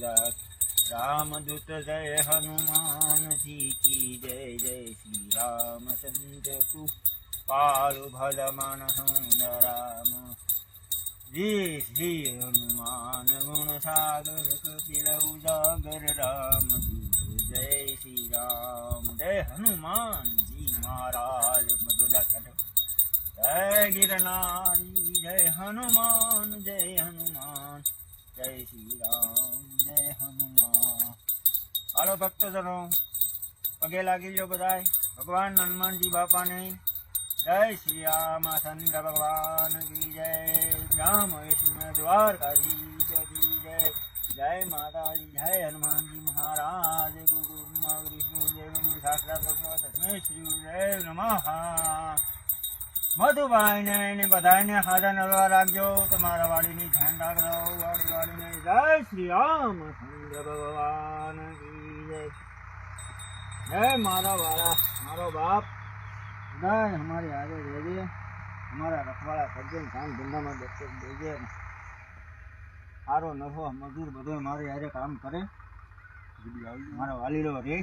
जात रामदूत जय हनुमान जी की जय जय श्री रामचंद्र तु पारु भल मन राम। जी श्री हनुमान गुण सागर कपिलऊ उजागर राम जय श्री राम जय हनुमान जी महाराज मधुलखट जय गिरनारी, जय हनुमान जय हनुमान, जय श्री હાલો ભક્તજનો પગે લાગી લો બધાય ભગવાન હનુમાનજી બાપાને જય શ્રી રામ ચંદ્ર ભગવાન કી જય રામ વિષ્ણુ દ્વારકાધીશ કી જય જય માતાજી જય હનુમાનજી મહારાજ ગુરુ બ્રહ્મા વિષ્ણુ દેવ ગુરુ સાક્ષાત ભગવાન તસ્મૈ શ્રી ગુરુદેવ નમઃ મધુભાઈ ને એને બધાને હાજર નરવા રાખજો તમારા વાડીની ધ્યાન રાખજો વાડી વાડીને જય શ્રી રામ ચંદ્ર ભગવાન કી જય જય મારા વાળા મારો બાપ. બધા અમારી હારે રહેજે અમારા રખવાળા કરજે કામ ધંધામાં બેસે દેજે સારો નફો મજૂર બધો મારી હારે કામ કરે. મારા વાલીડો રે.